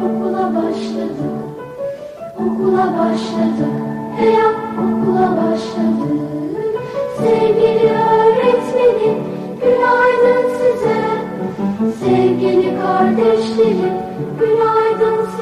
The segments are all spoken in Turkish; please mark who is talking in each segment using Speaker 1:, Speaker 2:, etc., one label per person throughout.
Speaker 1: okula başladık Okula başladık Hey okula başladık Sevgili öğretmenim günaydın size. Sevgili kardeşlerim günaydın size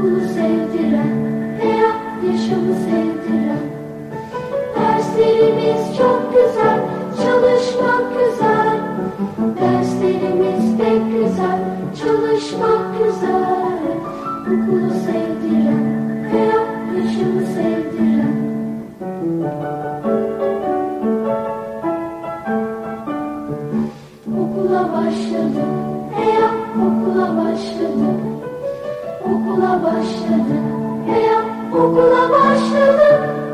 Speaker 1: Okulu sevdiren, veya yaşamı sevdiren. Derslerimiz çok güzel, çalışmak güzel. Derslerimiz pek güzel, çalışmak güzel. Okulu sevdiren, veya yaşamı sevdiren. Okula başladık, veya başladık, veya okula başladık.